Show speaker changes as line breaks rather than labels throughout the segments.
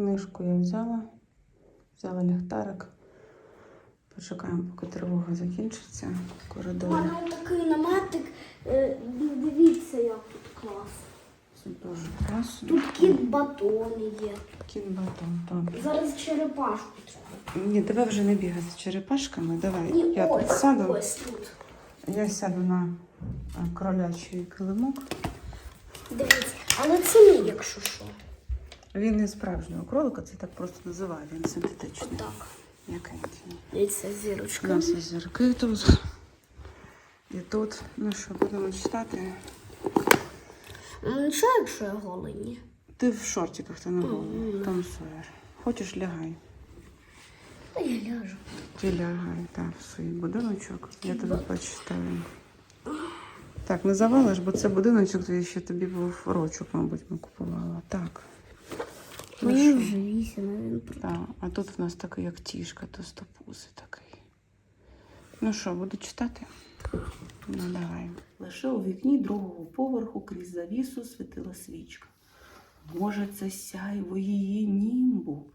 Книжку я взяла. Взяла ліхтарик. Почекаємо, поки тривога закінчиться в
У
коридорі.
мене такий наметик. е, Дивіться, як тут клас.
Це дуже класно.
Тут кіт батони є.
Кінбатон, так.
Зараз черепашку треба.
Ні, давай вже не бігати з черепашками. Давай.
Ні,
я тут
ось,
сяду.
ось тут.
Я сяду на а, кролячий килимок.
Дивіться. Але це мій, якщо що.
Він не справжнього кролика, це так просто називає, він синтетичний.
Отак.
М'якенький.
Дивіться,
У
зірочка.
нас є зірки тут. І тут. Ну що, будемо читати.
Ну, Що, якщо я голий? Ні?
Ти в шортиках та на голову.
Мгм.
Там Сойер. Хочеш лягай.
Та я ляжу.
Ти лягай, так, в свій будиночок. Я тебе почитаю. Так, не завалиш, бо це будиночок твій ще тобі був рочок, мабуть, ми купувала. Так.
Мені вже вісім, а він
Так, а тут в нас такий як тішка, тостопузи такий. Ну що, буду читати? Ну, давай. Лише у вікні другого поверху крізь завісу світила свічка. Може, це сяйво її німбу.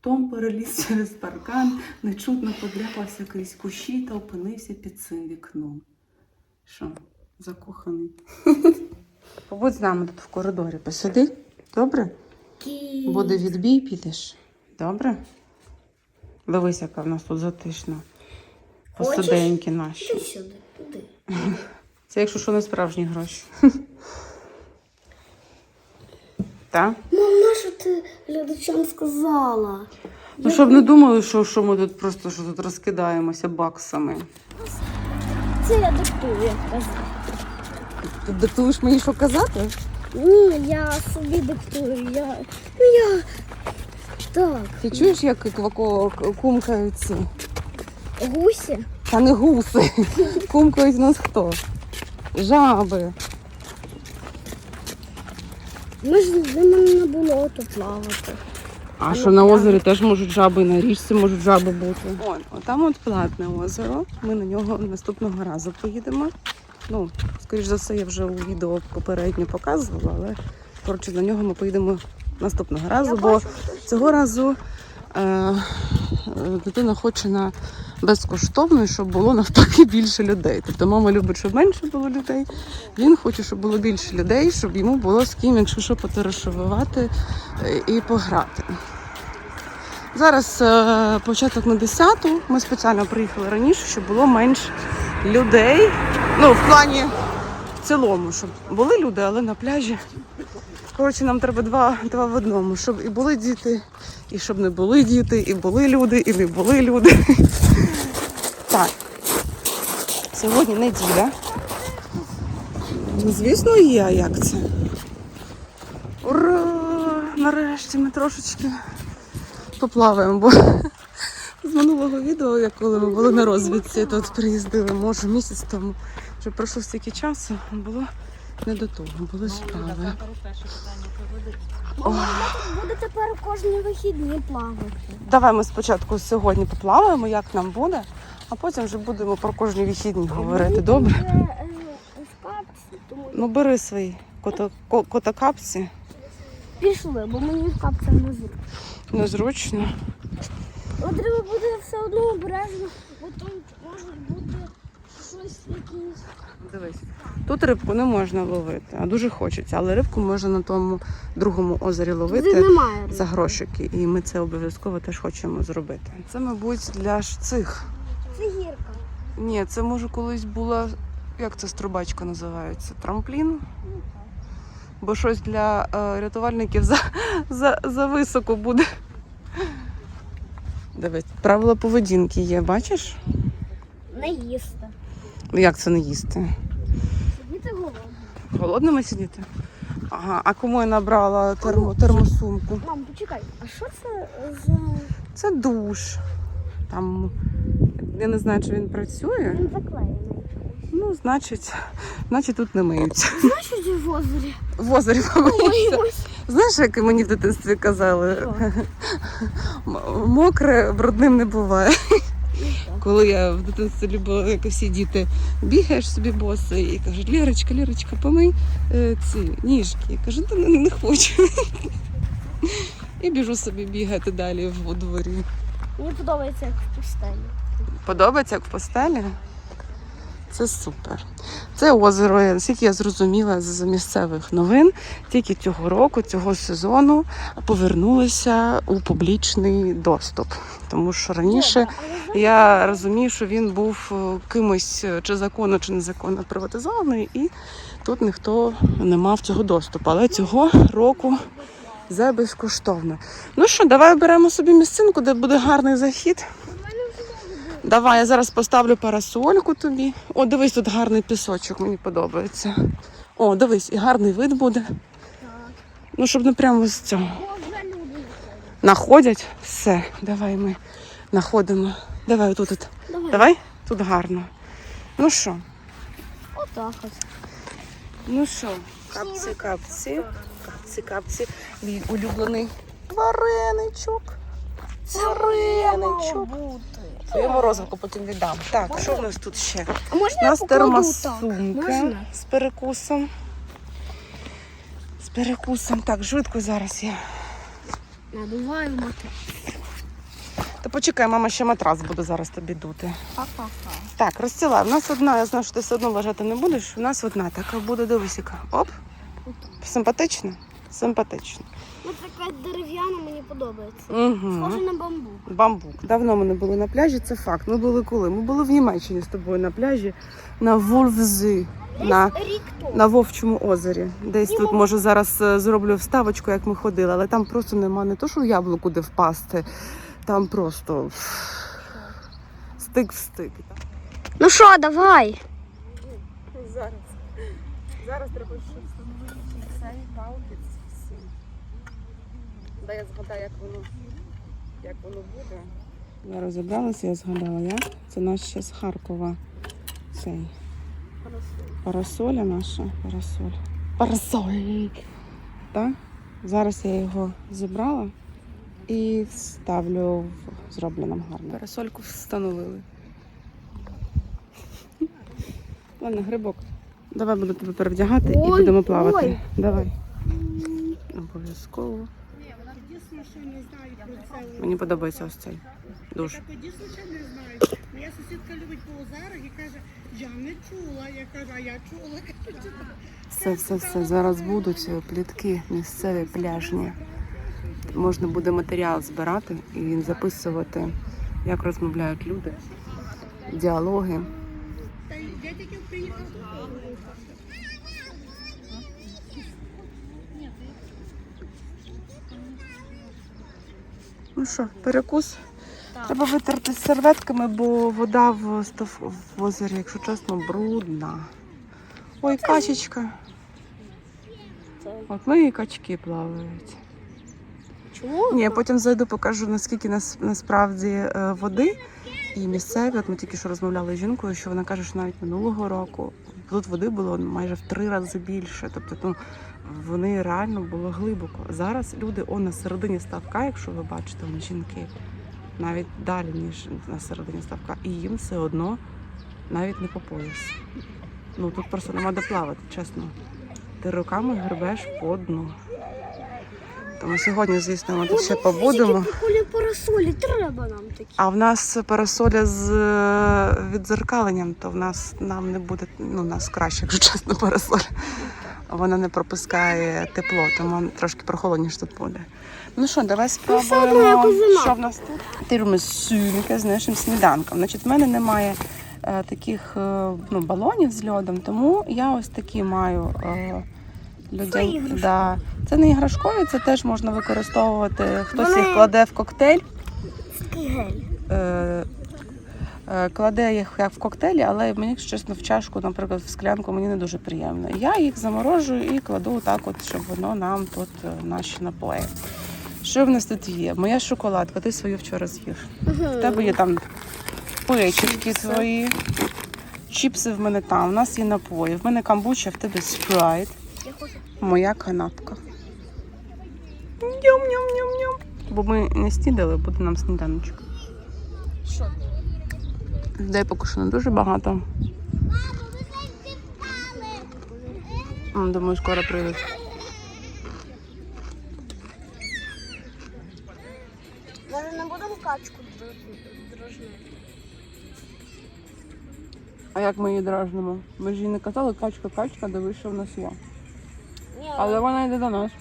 Том переліз через паркан, нечутно подряпався крізь кущі та опинився під цим вікном. Що, закоханий? Побудь з нами тут в коридорі, посиди. Добре? Буде відбій, підеш. Добре? Дивись, яка в нас тут затишна. Посиденьки наші.
Іди сюди, іди.
Це якщо що не справжні гроші. Так?
Мам, нащо ти глядачам сказала?
Ну, щоб не думали, що, що ми тут просто що тут розкидаємося баксами.
Це я диктую, як казав.
Ти диктуєш мені що казати?
Ні, я собі диктую. Я. Ну я. Так,
Ти чуєш, як квако кумкають ці?
гусі.
Та не гуси. Кумкають у нас хто? Жаби.
Ми ж з ними на болото плавати.
А що на озері теж можуть жаби, на річці можуть жаби бути. От, отам от платне озеро. Ми на нього наступного разу поїдемо. Ну, скоріш за все, я вже у відео попередньо показувала, але коротше на нього ми поїдемо наступного разу, бо цього разу е, е, дитина хоче на безкоштовно, щоб було навпаки більше людей. Тобто мама любить, щоб менше було людей. Він хоче, щоб було більше людей, щоб йому було з ким, якщо що, потарашувати е, і пограти. Зараз е, початок на 10 Ми спеціально приїхали раніше, щоб було менш людей. Ну, в плані в цілому, щоб були люди, але на пляжі. Коротше, нам треба два, два в одному, щоб і були діти, і щоб не були діти, і були люди, і не були люди. Так. Сьогодні неділя. Ну, Звісно, є, як це? Ура! Нарешті ми трошечки поплаваємо, бо минулого відео, як коли ми були на розвідці, тут приїздили, може, місяць тому, вже пройшло стільки часу, було не до того, були справи.
Я буду тепер кожні вихідні плавати.
Давай ми спочатку сьогодні поплаваємо, як нам буде, а потім вже будемо про кожні вихідні говорити. Добре?
Е, капці, тому
Ну бери свої кота, ко- котокапці.
пішли, бо мені в капцях не зручно.
Незручно.
Треба буде все одно обережно, бо там може бути щось якісь.
Дивись, тут рибку не можна ловити, а дуже хочеться, але рибку можна на тому другому озері
Тут
ловити.
немає.
за грошики, і ми це обов'язково теж хочемо зробити. Це, мабуть, для ж цих.
Це гірка.
Ні, це може колись була. Як це струбачка називається? Трамплін? Бо щось для е, рятувальників за, за, за високо буде. Дивись, правила поведінки є, бачиш?
Не їсти.
Ну як це не їсти?
Сидіти голодно.
Голодними сидіти? Ага, а кому я набрала термо, термосумку?
Мам, почекай, а що це за.
Це душ. Там я не знаю, чи він працює.
Він заклеєний.
Ну, значить, значить тут не миються.
Що в озері?
В озері помиються.
Ой, ось.
Знаєш, як мені в дитинстві казали? Мокре брудним не буває. Коли я в дитинстві любила, як і всі діти, бігаєш собі босий і кажуть, Лірочка, Лірочка, помий е, ці ніжки. Я кажу, та не, не хочу. і біжу собі бігати далі в дворі.
Мені подобається як в пустелі.
Подобається як в постелі? Це супер. Це озеро, наскільки я зрозуміла з місцевих новин, тільки цього року, цього сезону повернулося у публічний доступ. Тому що раніше я розумію, що він був е, кимось е, чи законно, чи незаконно приватизований, і тут ніхто не мав цього доступу. Але цього року за безкоштовно. Ну що, давай оберемо собі місцинку, де буде гарний захід.
у мене вже може бути.
Давай, я зараз поставлю парасольку тобі. О, дивись, тут гарний пісочок, мені подобається. О, дивись, і гарний вид буде.
Так.
Ну, щоб не прямо з цього. Находять? Все, давай ми знаходимо. Давай отут. от.
Давай.
Давай, тут гарно. Ну що?
Отак от.
Ну що, капці, капці, капці, капці. Мій улюблений вареничок. Вареничок.
Бути.
Твоєму розвитку потім віддам. Так, що в нас тут ще?
А можна
У
я
нас
покладу так? Можна?
з перекусом. З перекусом. Так, швидко зараз я.
Надуваю мати.
Та почекай, мама ще матрас буде зараз тобі дути.
Ха-ха-ха.
Так, розстілай. У нас одна, я знаю, що ти все одно лежати не будеш. У нас одна така буде дивись, яка. Оп. Симпатично? Симпатично.
Ось така дерев'яна подобається.
Угу.
Схоже на бамбук.
Бамбук. Давно ми не були на пляжі, це факт. Ми були коли? Ми були в Німеччині з тобою на пляжі на Вольфзи. На,
Рік тому.
на Вовчому озері. Десь
Ні,
тут, може, зараз е, зроблю вставочку, як ми ходили, але там просто нема не то, що яблуку де впасти, там просто стик в стик.
Ну що, давай.
Зараз. Зараз треба встановити палки всі. Да я згадаю, як воно, як воно буде. Я розібралася, я згадала, як. Це наш ще з Харкова. Цей. Парасоля наша. Парасоль. Парасоль. Так? Зараз я його зібрала і ставлю в зроблю нам гарно. Парасольку встановили. Ладно, грибок. Давай буду тебе перевдягати і будемо плавати.
ой.
Давай. Обов'язково. Мені подобається ось цей. Дуже.
Так тоді случайно не знаю. Моя сусідка любить по озерах і каже, я не чула. Я кажу, а я чула.
Все, все, все. Зараз будуть е, плітки місцеві пляжні. Можна буде матеріал збирати і записувати, як розмовляють люди, діалоги.
Я тільки приїхав.
Ну що, перекус? Треба витерти серветками, бо вода в, в озері, якщо чесно, брудна. Ой, качечка. От мої качки плавають.
Чому?
Ні, я потім зайду, покажу, наскільки нас, насправді е, води. І місцеві, от ми тільки що розмовляли з жінкою, що вона каже, що навіть минулого року тут води було майже в три рази більше. Тобто ну, вони реально було глибоко. Зараз люди о, на середині ставка, якщо ви бачите, вони жінки, навіть далі, ніж на середині ставка. І їм все одно навіть не по пояс. Ну тут просто нема де плавати, чесно. Ти руками гребеш по дну. Тому сьогодні, звісно, ми тут ще побудемо.
Прикольні парасолі, треба нам такі.
А в нас парасоля з е, відзеркаленням, то в нас нам не буде, ну, нас краще, якщо чесно, парасоля. Вона не пропускає тепло, тому трошки прохолодніше тут буде. Ну що, давай спробуємо, що в нас тут. Тирмисюнька з нашим сніданком. Значить, в мене немає е, таких е, ну, балонів з льодом, тому я ось такі маю. Е, Людям,
іграшкові.
да. Це не іграшкові, це теж можна використовувати. Хтось
Вони-
їх кладе в коктейль. Е, е, кладе їх як в коктейлі, але мені, чесно, в чашку, наприклад, в склянку мені не дуже приємно. Я їх заморожую і кладу так, от, щоб воно нам тут е, наші напої. Що в нас тут є? Моя шоколадка, ти свою вчора з'їв. В тебе є там печивки твої, чіпси в мене там, у нас є напої. В мене камбуча, в тебе спрайт. Моя канапка. Ням-ням-ням-ням. Бо ми не снідали, буде нам сніданочок.
Що?
Людей поки що не дуже багато. М, Думаю, скоро прийдуть.
Може не будемо качку дружнити?
А як ми її дражнимо? Ми ж їй не казали качка, качка, де вийшов на село. Але вона йде до нас.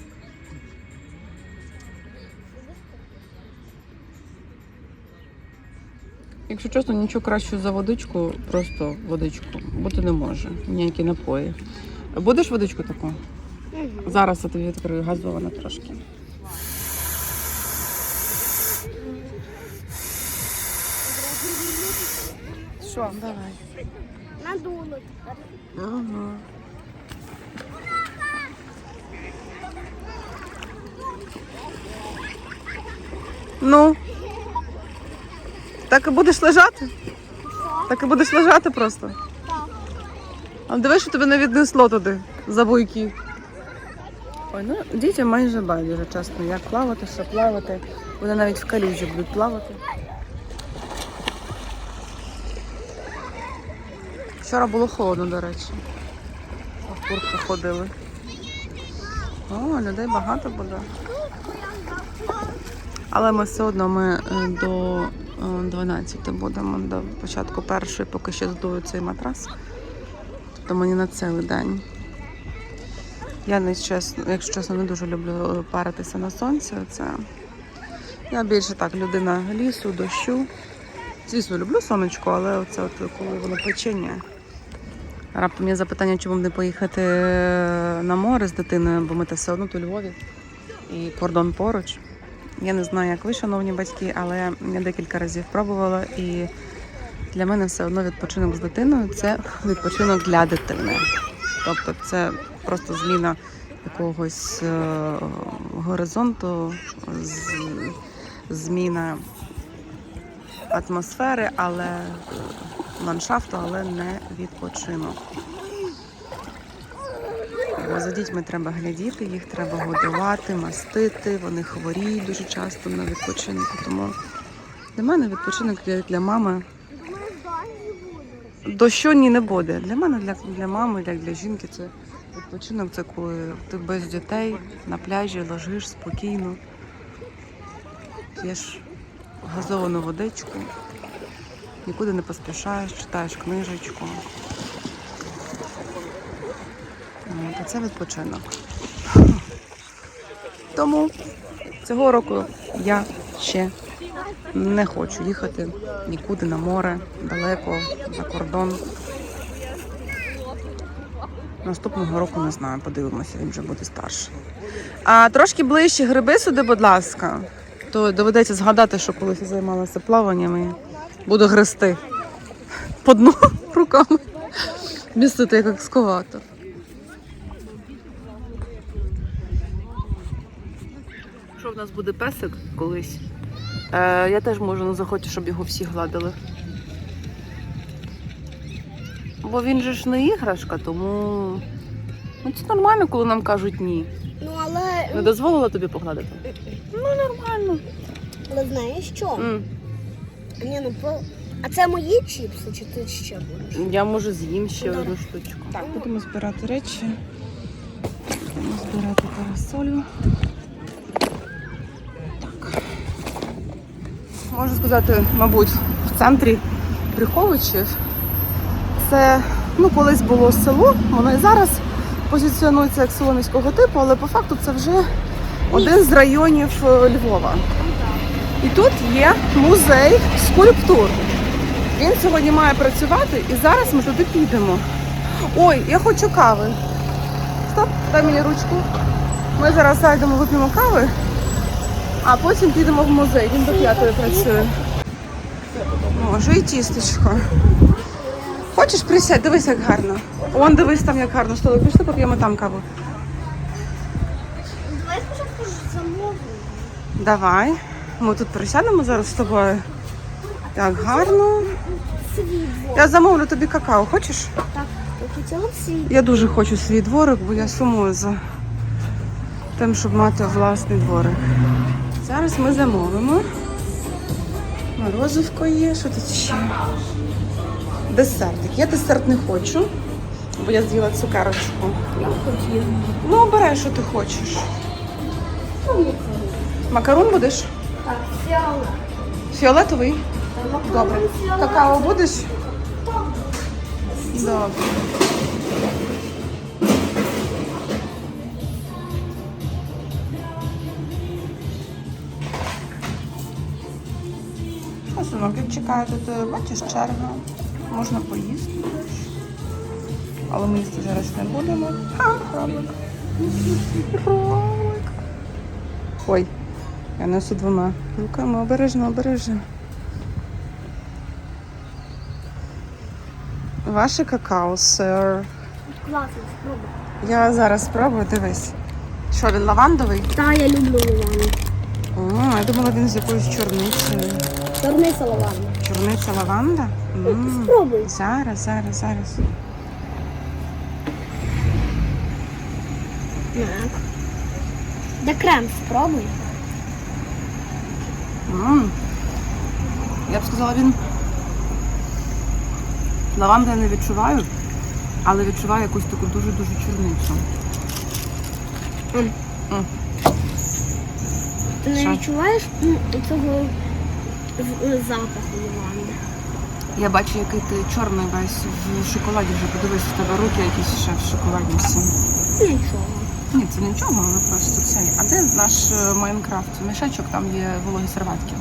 Якщо чесно, нічого кращого за водичку, просто водичку. Бути не може. Ніякі напої. Будеш водичку таку?
Мгм.
Зараз я тобі відкрию газована трошки. Що, давай.
Надуло.
Ага. Ну. Так і будеш лежати? Так і будеш лежати просто. А дивись, що тебе не віднесло туди, за буйки. Ой, ну дітям майже байдуже, чесно, як плавати, що плавати. Вони навіть в калюжі будуть плавати. Вчора було холодно, до речі. В куртку ходили. О, людей багато буде. Але ми все одно ми е, до е, 12 будемо до початку першої, поки ще здую цей матрас. Тобто мені на цілий день. Я не чесно, якщо чесно, не дуже люблю е, паритися на сонці. Це я більше так, людина лісу, дощу. Звісно, люблю сонечко, але оце от, коли воно пече, ні. Раптом є запитання, чому б не поїхати е, на море з дитиною, бо ми та все одно у Львові і кордон поруч. Я не знаю, як ви, шановні батьки, але я декілька разів пробувала, і для мене все одно відпочинок з дитиною це відпочинок для дитини. Тобто це просто зміна якогось е, горизонту, зміна атмосфери, але е, ландшафту, але не відпочинок. Бо за дітьми треба глядіти, їх треба годувати, мастити. Вони хворіють дуже часто на відпочинку. Тому для мене відпочинок для, для мами.
Буде.
Дощу ні не буде. Для мене, для, для мами, як для жінки, це відпочинок, це коли ти без дітей на пляжі лежиш спокійно, п'єш газовану водичку, нікуди не поспішаєш, читаєш книжечку. А це відпочинок. Тому цього року я ще не хочу їхати нікуди на море, далеко, за кордон. Наступного року не знаю, подивимося, він вже буде старший. А трошки ближче гриби сюди, будь ласка. То доведеться згадати, що колись я займалася і буду грести по дну руками. Містити як екскаватор. Що в нас буде песик колись? Е, я теж можу не захочу, щоб його всі гладили. Бо він же ж не іграшка, тому ну, це нормально, коли нам кажуть ні.
Ну, але,
Не дозволила тобі погладити? Ну, нормально.
але знаєш що?
М,
Ні, ну, по... А це мої чіпси, чи ти ще будеш?
Я може з'їм ще
Ну,
одну штучку. Так, будемо збирати речі. Будемо збирати парасолю. Можу сказати, мабуть, в центрі Брюховичів. Це ну, колись було село, воно і зараз позиціонується як село міського типу, але по факту це вже один з районів е, Львова. І тут є музей скульптур. Він сьогодні має працювати і зараз ми туди підемо. Ой, я хочу кави. Стоп, дай мені ручку. Ми зараз зайдемо, вип'ємо кави, а потім підемо в музей. Він до п'ятої працює. Може, і тістечко. Хочеш присядь, дивись, як гарно. Вон дивись там, як гарно столик. Пішли, поп'ємо там каву.
Давай спочатку замовимо.
Давай. Ми тут присядемо зараз з тобою. Так гарно. Я замовлю тобі какао, хочеш?
Так, хотіла б свій.
Я дуже хочу свій дворик, бо я сумую за тим, щоб мати власний дворик. Зараз ми замовимо. Морозивко є, що тут ще? Десертик. Я десерт не хочу, бо я з'їла цукерочку.
Я хотіла.
Ну, обирай, що ти хочеш. Макарон будеш?
Так, фіолет.
Фіолетовий? Добре. Какао будеш? Добре. Як чекає тут, е, бачиш, черга. Можна поїсти. Але ми їсти зараз не будемо. Ха, кролик. Кролик. Ой, я несу двома руками. Обережно, обережно. Ваше какао, сир.
Класно, спробуй.
Я зараз спробую, дивись. Що, він лавандовий?
Так, я люблю лаванду.
О, я думала, він з якоюсь чорницею.
Чорниця лаванду.
Чорниця лаванда? М,
Спробуй.
Зараз, зараз, зараз.
Так. Де крем спробуй.
М. Я б сказала, він. Лаванду я не відчуваю, але відчуваю якусь таку дуже-дуже чорницю.
М.
М.
Ти не
Що?
відчуваєш м, цього запаху лаванди?
Я бачу, який ти чорний весь в шоколаді вже. Подивись, в тебе руки якісь ще в шоколаді всі.
Нічого.
Ні, це нічого, але просто цей. А де наш е, Майнкрафт? Мішечок, там є вологі серветки.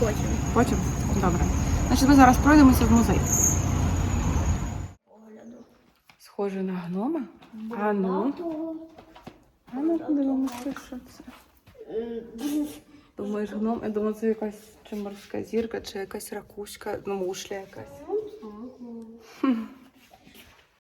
Потім.
Потім? Добре. Значить, ми зараз пройдемося в музей. Схоже на гнома. А ну, а ну подивимося, що це. Думаєш, гном? Я думаю, це якась Морська зірка чи якась ракушка, ну мушля якась.